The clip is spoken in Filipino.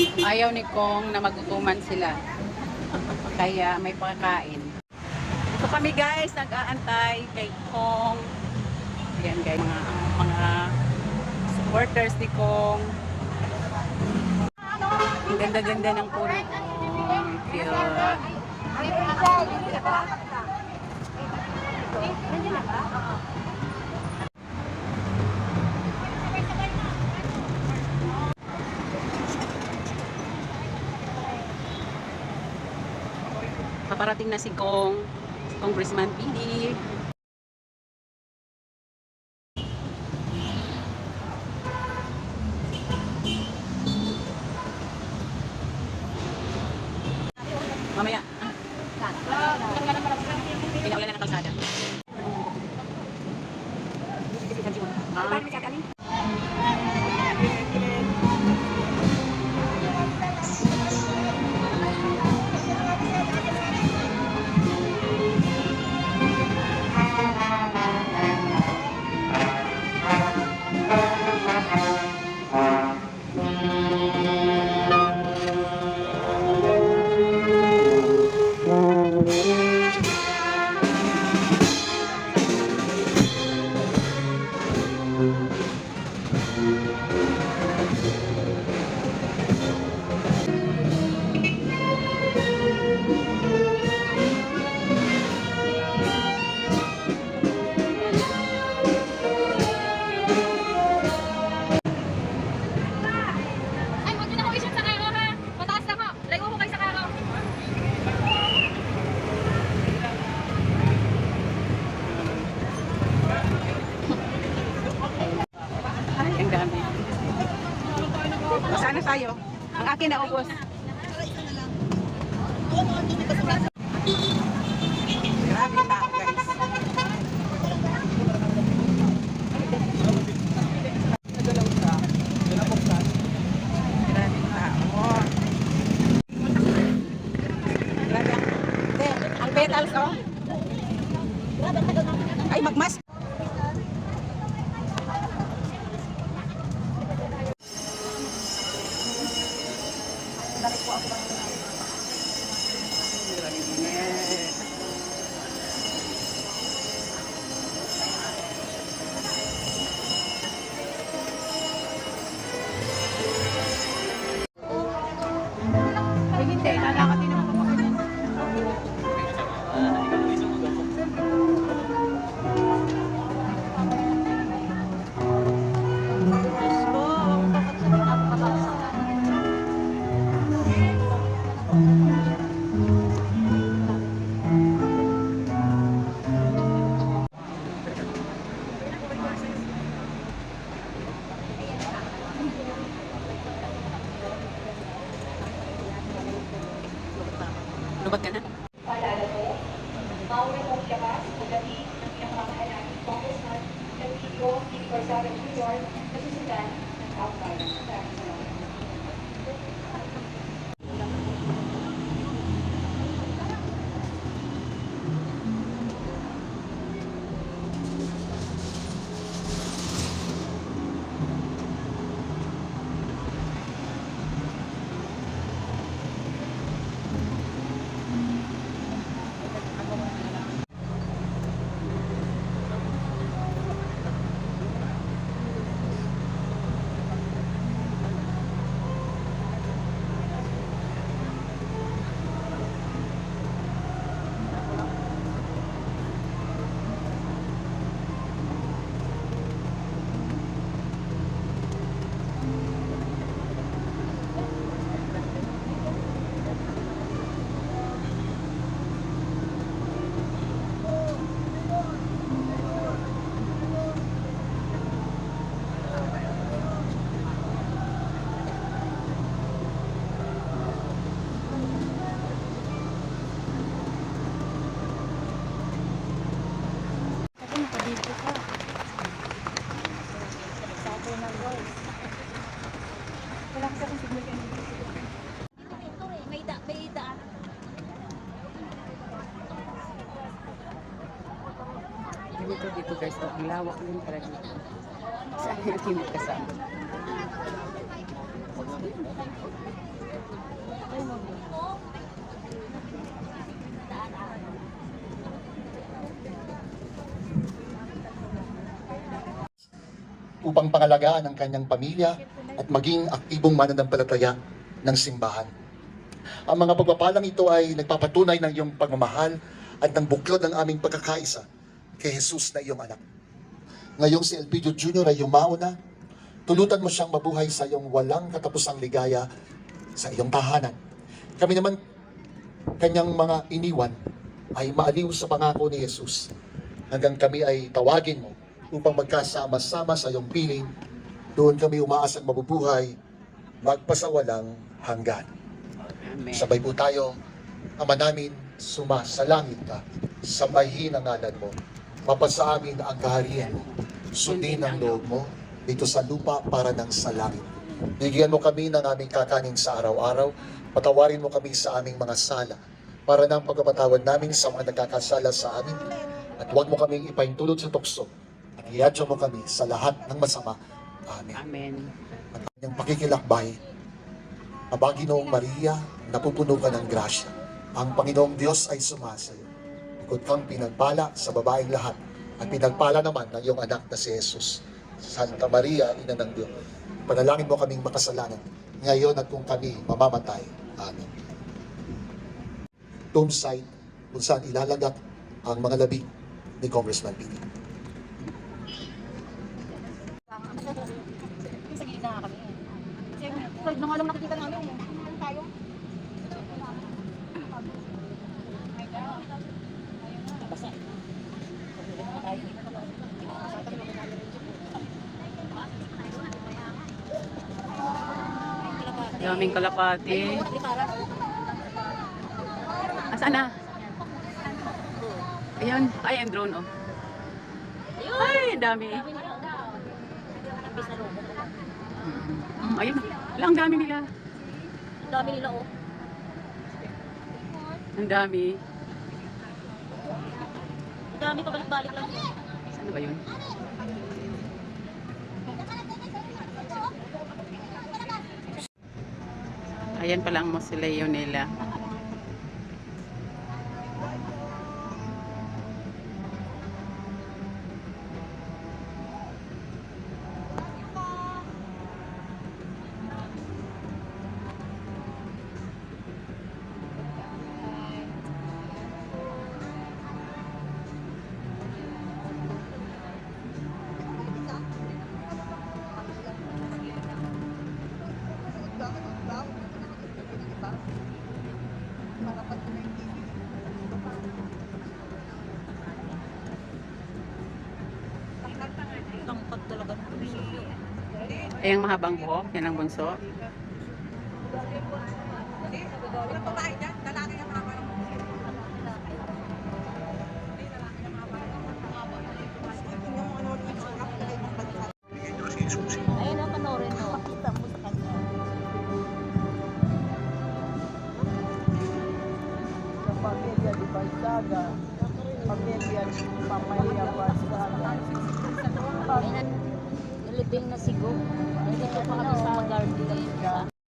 Ayaw ni Kong na magutuman sila. Kaya may pagkain. So kami guys, nag-aantay kay Kong. Ayan guys, mga, mga supporters ni Kong. Ang ganda-ganda ng puno. Cute. Paparating na si Kong, Congressman PD. Mamaya. Pinaulan na ng kalsada. Ah. Ubos. Grabe tao, guys. Grabe tao. Grabe ang... Hindi, ang petals, oh. Ay, magmas. Lubat ka May da, may daan. Dito, guys, ang lawak din talaga. Sa akin, kasama. upang pangalagaan ang kanyang pamilya at maging aktibong mananampalataya ng simbahan. Ang mga pagpapalang ito ay nagpapatunay ng iyong pagmamahal at ng buklod ng aming pagkakaisa kay Jesus na iyong anak. Ngayong si Elpidio Jr. ay yumauna, tulutan mo siyang mabuhay sa iyong walang katapusang ligaya sa iyong tahanan. Kami naman, kanyang mga iniwan, ay maaliw sa pangako ni Jesus hanggang kami ay tawagin mo upang magkasama-sama sa iyong piling. Doon kami umaasang mabubuhay, magpasawalang hanggan. Amen. Sabay po tayo, Ama namin, sumasalangit ka, sambahin ang ngalan mo, mapasa amin ang kaharian mo, sundin ang loob mo, dito sa lupa para ng sa langit. Bigyan mo kami ng aming kakaning sa araw-araw, patawarin mo kami sa aming mga sala, para ng pagpapatawad namin sa mga nagkakasala sa amin, at huwag mo kaming ipaintulot sa tukso, at iadyo mo kami sa lahat ng masama. Amen Amen. at kanyang pakikilakbay. Aba, Ginoong Maria, napupuno ka ng grasya. Ang Panginoong Diyos ay sumasayo. Ikot kang pinagpala sa babaeng lahat at pinagpala naman ng iyong anak na si Jesus. Santa Maria, Ina ng Diyos, panalangin mo kaming makasalanan, ngayon at kung kami mamamatay. Amen. Tomb site kung saan ilalagak ang mga labi ni Congressman Pili. Sa gilid na nga kami. Side na nga lang nakikita namin. Tayo. Daming kalapati. Asan na? Ayun. Ay, ang drone, oh. Ay, dami. Mm, ayun. Wala, ang dami nila. Ang dami nila oh. Ang dami. Ang dami pabalik-balik lang. Saan ba yun? Ayan pala ang mausoleo nila. Ay, ang mahabang buhok. Yan ang bunso. Pamilya di Balsaga, pamilya ni Pamaya Balsaga. Ilibing na siguro. Dito pa kami sa garden.